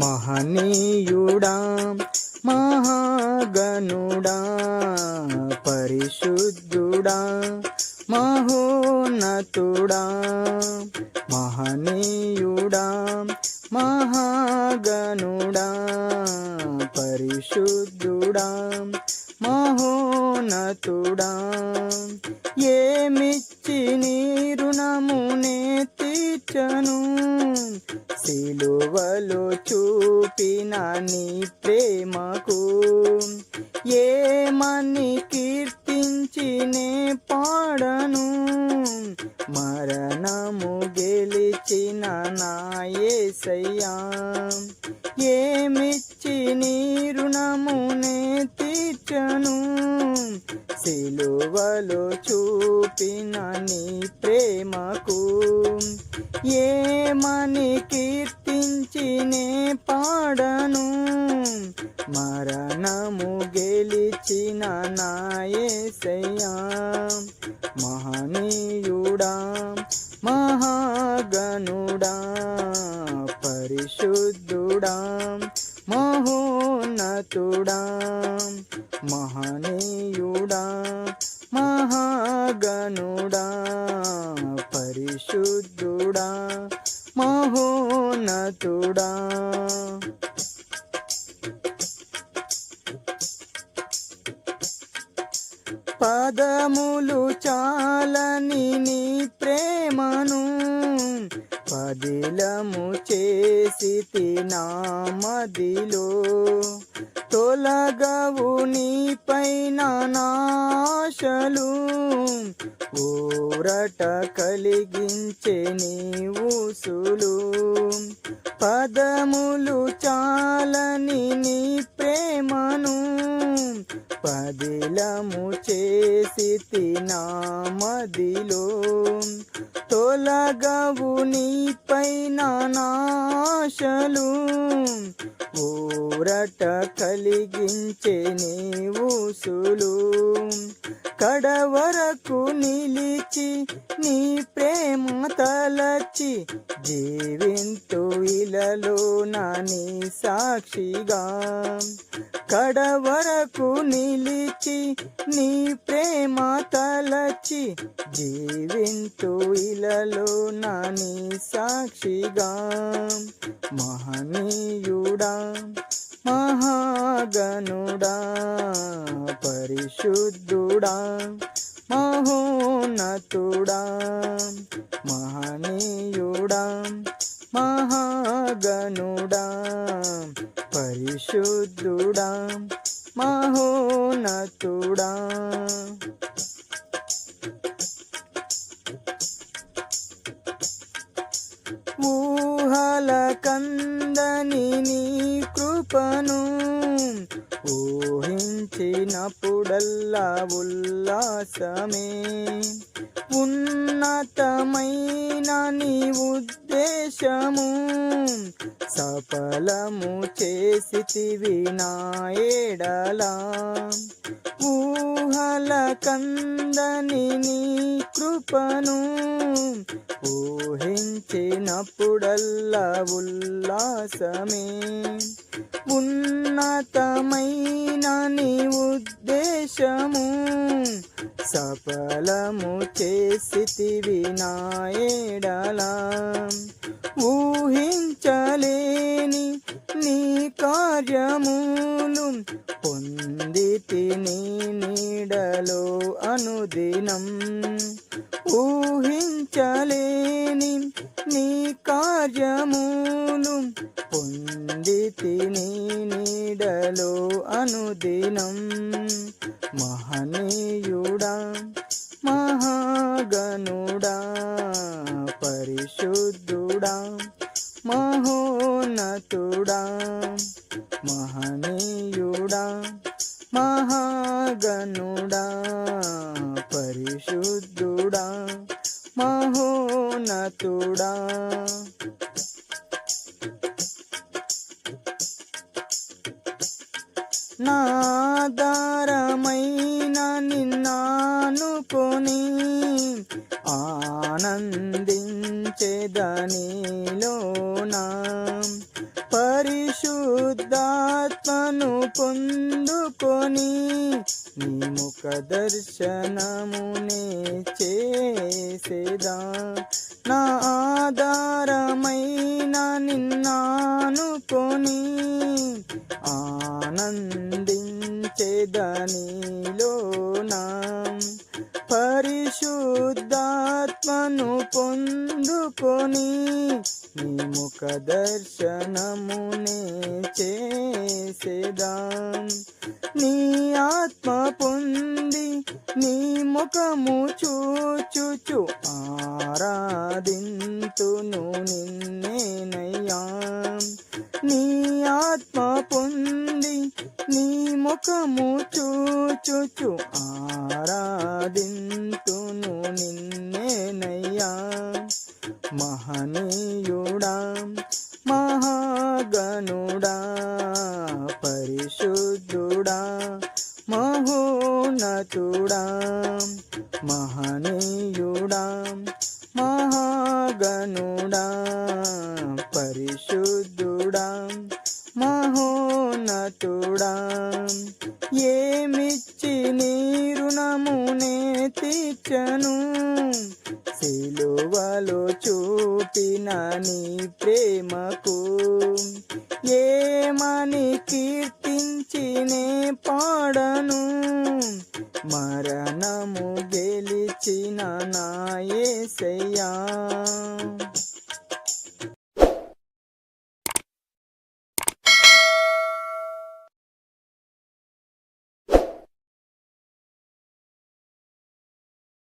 మహనీయుడా మహాగనుడా పరిశుద్ధుడా మహోన్నతుడా మహనీయుడా మహాగనుడా పరిశుద్ధుడా మహోన్నతుడా. ఏమిచ్చి నీ రుణమునే తీర్చను? చూపిన నీ ప్రేమకు ఏమని కీర్తించినే పాడను? మరణము గెలిచిన నాయసయ్యా ఏమి చూపిన నీ ప్రేమకు ఏమని కీర్తించినే పాడను? మరణము గెలిచిన నాయసయ్యా మహనీయుడా మహాగనుడా పరిశుద్ధుడా మహోన్నతుడా మహనీయుడా మహాగణుడా పరిశుద్ధుడా మహోన్నతుడా. పదములు చాలని నీ ప్రేమను పదిలము చేసి తినామదిలో. తొలగవు నీ పైన నాశలు. ఊరట కలిగించే నీ ఊసులు పదములు చాలని నీ ప్రేమను. పదిలము చేసి తినామదిలో తొలగవు నీ పైన నాశలు. ఊరట కలిగించే నీ సులు. కడవరకు నిలిచి నీ ప్రేమ తలచి జీవింతు ఇలలో నాని సాక్షిగా. కడవరకు నిలిచి నీ ప్రేమ తలచి జీవింతు ఇలలో నాని సాక్షిగా. మహనీయుడా మహాగనుడా పరిశుద్ధుడా మహోన్నతుడా మహనీయుడా మహాగనుడా పరిశుద్ధుడా మహోన్నతుడా. ఊహించినప్పుడల్లా ఉల్లాసమే. ఉన్నతమైన నీ ఉద్దేశము సఫలము చేసితివి నా ఏడలా. ఊహల కందని నీ కృపను ఊహించినప్పుడల్లా ఉల్లాసమే. ఉన్నతమైన నీ ఉద్దేశము సఫలము చేసితివి నా ఊహించలేని నీ కార్యములు పొందితి నీ నీడలో అనుదినం. ఊహించలేని నీ కార్యములు పొందితి నీ నీడలో అనుదినం. మహనీయుడా మహాగనుడా పరిశుద్ధుడా మహోన్నతుడా మహనీయుడా మహాగనుడా పరిశుద్ధుడా మహోన్నతుడా. నాదారమైన నిన్నానుకొని ఆనంది పరిశుద్ధుడా పరిశుద్ధాత్మను పొందుకొని నీ ముఖ దర్శనమునే చేసేదా? నా ఆధారమైన నిన్నానుకొని ఆనందించేదనిలోనా? పరిశుద్ధాత్మను పొందుకొని నీ ముఖ దర్శనమునే చేసేదాం. నీ ఆత్మ పొంది నీ ముఖము చూచుచు ఆరాధింతును నిన్నేనయ్యా. నీ ఆత్మ పొంది నీ ముఖము చూచుచు ఆరాధింతును నిన్నేనయ్యా. మహనీయుడా మహాగణుడా పరిశుద్ధుడా మహోన్నతుడా. మహనీయుడా మహాగణుడా పరిశుద్ధుడా. మహోన్నతుడా ఏమిచ్చి నీ రుణమునే తీర్చను? సిలువలో చూపిన నీ ప్రేమకు ఏమని కీర్తించినే పాడను? మరణము గెలిచిన నాయసయ్యా